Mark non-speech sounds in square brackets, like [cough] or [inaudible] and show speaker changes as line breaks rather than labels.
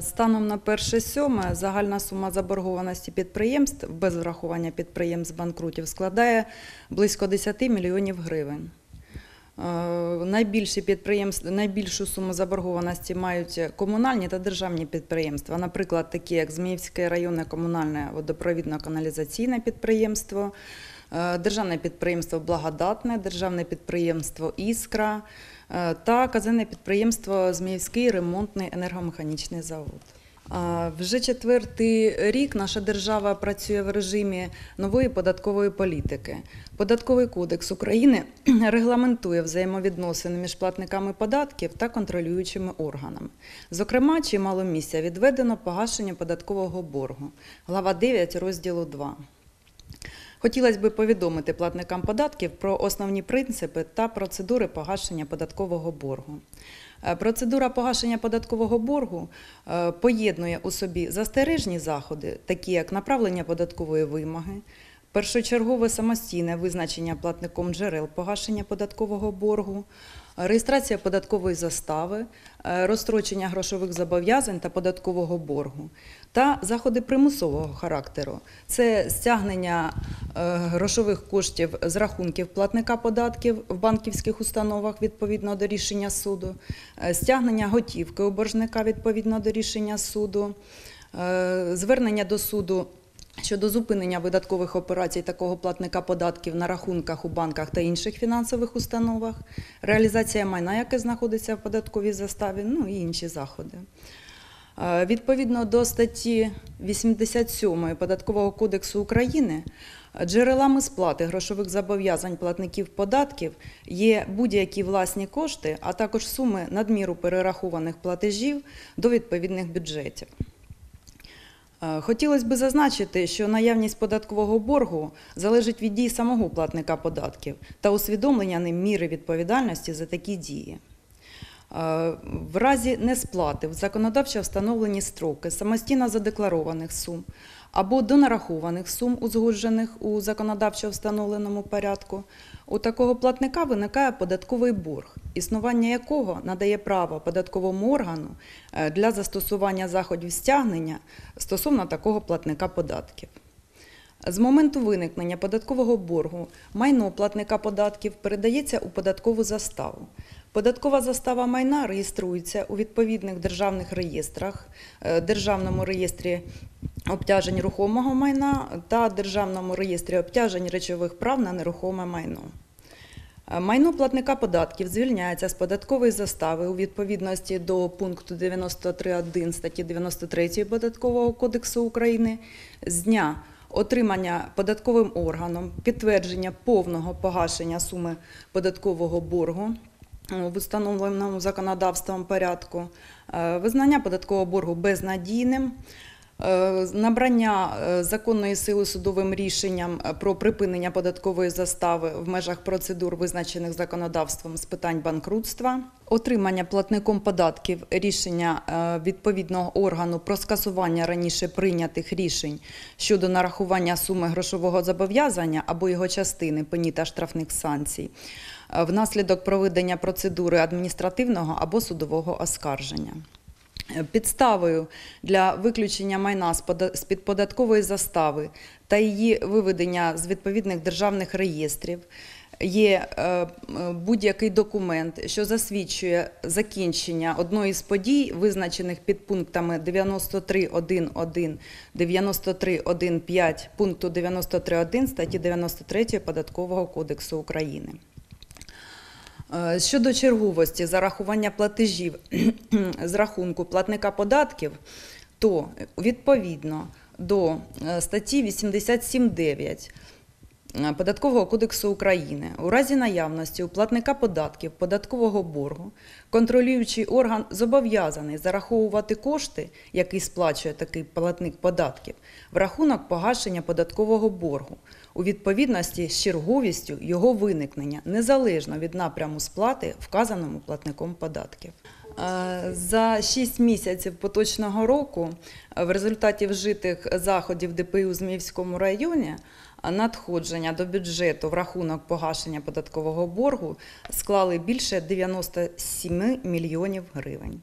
Станом на 1.7 загальна сума заборгованості підприємств без врахування підприємств банкрутів складає близько 10 мільйонів гривень. Е, Найбільші підприємства, найбільшу суму заборгованості мають комунальні та державні підприємства, наприклад, такі як Зміївське районне комунальне водопровідно-каналізаційне підприємство, державне підприємство Благодатне, державне підприємство Іскра е, та казенне підприємство Зміївський ремонтний енергомеханічний завод. Вже четвертий рік наша держава працює в режимі нової податкової політики. Податковий кодекс України [clears throat] регламентує взаємовідносини між платниками податків та контролюючими органами. Зокрема, чимало місця відведено погашення податкового боргу. Глава 9 розділу 2. Хотілося б повідомити платникам податків про основні принципи та процедури погашення податкового боргу. Е, Процедура погашення податкового боргу е, поєднує у собі застережні заходи, такі як направлення податкової вимоги, першочергове самостійне визначення платником джерел погашення податкового боргу, реєстрація податкової застави, е, розстрочення грошових зобов'язань та податкового боргу та заходи примусового характеру. Це стягнення е, грошових коштів з рахунків платника податків в банківських установах відповідно до рішення суду, е, стягнення готівки у боржника відповідно до рішення суду, звернення до суду. Щодо зупинення видаткових операцій такого платника податків на рахунках у банках та інших фінансових установах, реалізація майна, яке знаходиться в податковій заставі, ну і інші заходи. Е, Відповідно до статті 87 Податкового кодексу України, джерелами сплати грошових зобов'язань платників податків є будь-які власні кошти, а також суми надміру перерахованих платежів до відповідних бюджетів. Е, Хотілося б зазначити, що наявність податкового боргу залежить від дій самого платника податків та усвідомлення ним міри відповідальності за такі дії. Е, В разі несплати в законодавчо встановлені строки самостійно задекларованих сум або донарахованих сум, узгоджених у законодавчо встановленому порядку, у такого платника виникає податковий борг, існування якого надає право податковому органу е, для застосування заходів стягнення стосовно такого платника податків. З моменту виникнення податкового боргу майно платника податків передається у податкову заставу. Податкова застава майна реєструється у відповідних державних реєстрах, е, Державному реєстрі обтяжень рухомого майна та Державному реєстрі обтяжень речових прав на нерухоме майно. Майно платника податків звільняється з податкової застави у відповідності до пункту 93.1 статті 93 Податкового кодексу України з дня отримання податковим органом підтвердження повного погашення суми податкового боргу е, в установленому законодавством порядку, е, визнання податкового боргу безнадійним. Е, Набрання е, законної сили судовим рішенням е, про припинення податкової застави в межах процедур, визначених законодавством з питань банкрутства, отримання платником податків рішення відповідного органу про скасування раніше прийнятих рішень щодо нарахування суми грошового зобов'язання або його частини пені та штрафних санкцій внаслідок проведення процедури адміністративного або судового оскарження. Підставою для виключення майна з під податкової застави та її виведення з відповідних державних реєстрів є е, будь-який документ, що засвідчує закінчення одної з подій, визначених під пунктами 93.1.1, 93.1.5 пункту 93.1 статті 93 Податкового кодексу України. Е, Щодо черговості зарахування платежів [clears throat] з рахунку платника податків, то відповідно до е, статті 87.9 е, Податкового кодексу України у разі наявності у платника податків податкового боргу контролюючий орган зобов'язаний зараховувати кошти, які сплачує такий платник податків, в рахунок погашення податкового боргу у відповідності з черговістю його виникнення незалежно від напряму сплати вказаному платником податків. Е, За 6 місяців поточного року е, в результаті вжитих заходів ДПУ у Зміївському районі е, надходження до бюджету в рахунок погашення податкового боргу склали більше 97 мільйонів гривень.